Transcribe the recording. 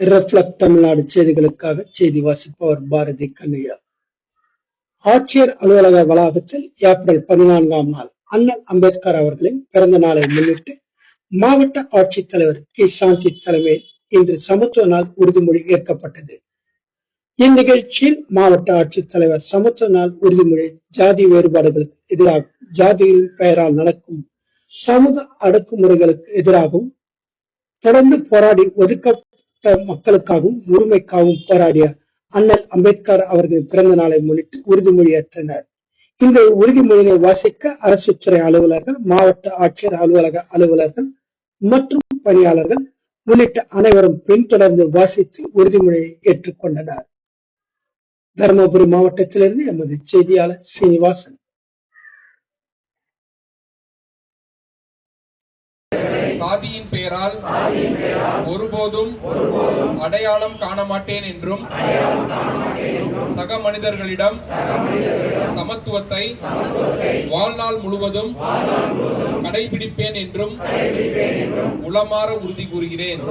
Reflect Tamil Nadu செய்திகளுக்காக செய்தி வாசிப்பவர் பாரதி கண்ணையா. ஆட்சியர் அலுவலக வளாகத்தில் ஏப்ரல் பதினான்காம் நாள் அண்ணல் அம்பேத்கர் அவர்களின் பிறந்த நாளை முன்னிட்டு மாவட்ட ஆட்சித்தலைவர் கே. சாந்தி தலைமையில் இன்று சமத்துவ நாள் உறுதிமொழி ஏற்கப்பட்டது. இந்நிகழ்ச்சியில் மாவட்ட ஆட்சித்தலைவர் சமத்துவ நாள் உறுதிமொழி ஜாதி வேறுபாடுகளுக்கு எதிராகவும் ஜாதியின் பெயரால் நடக்கும் சமூக அடக்குமுறைகளுக்கு எதிராகவும் தொடர்ந்து போராடி ஒதுக்க மக்களுக்காகவும் உரிமைக்காகவும் போராடிய அண்ணல் அம்பேத்கர் அவர்களின் பிறந்த நாளை முன்னிட்டு உறுதிமொழியேற்றனர் இந்த உறுதிமொழியினை வாசிக்க அரசு துறை அலுவலர்கள் மாவட்ட ஆட்சியர் அலுவலக அலுவலர்கள் மற்றும் பணியாளர்கள் உள்ளிட்ட அனைவரும் பின்தொடர்ந்து வாசித்து உறுதிமொழியை ஏற்றுக்கொண்டனர். தருமபுரி மாவட்டத்திலிருந்து எமது செய்தியாளர் சீனிவாசன். சாதியின் பெயரால் ஒருபோதும் அடையாளம் காண மாட்டேன் என்றும் சக மனிதர்களிடம் சமத்துவத்தை வாழ்நாள் முழுவதும் கடைபிடிப்பேன் என்றும் உளமாற உறுதி கூறுகிறேன்.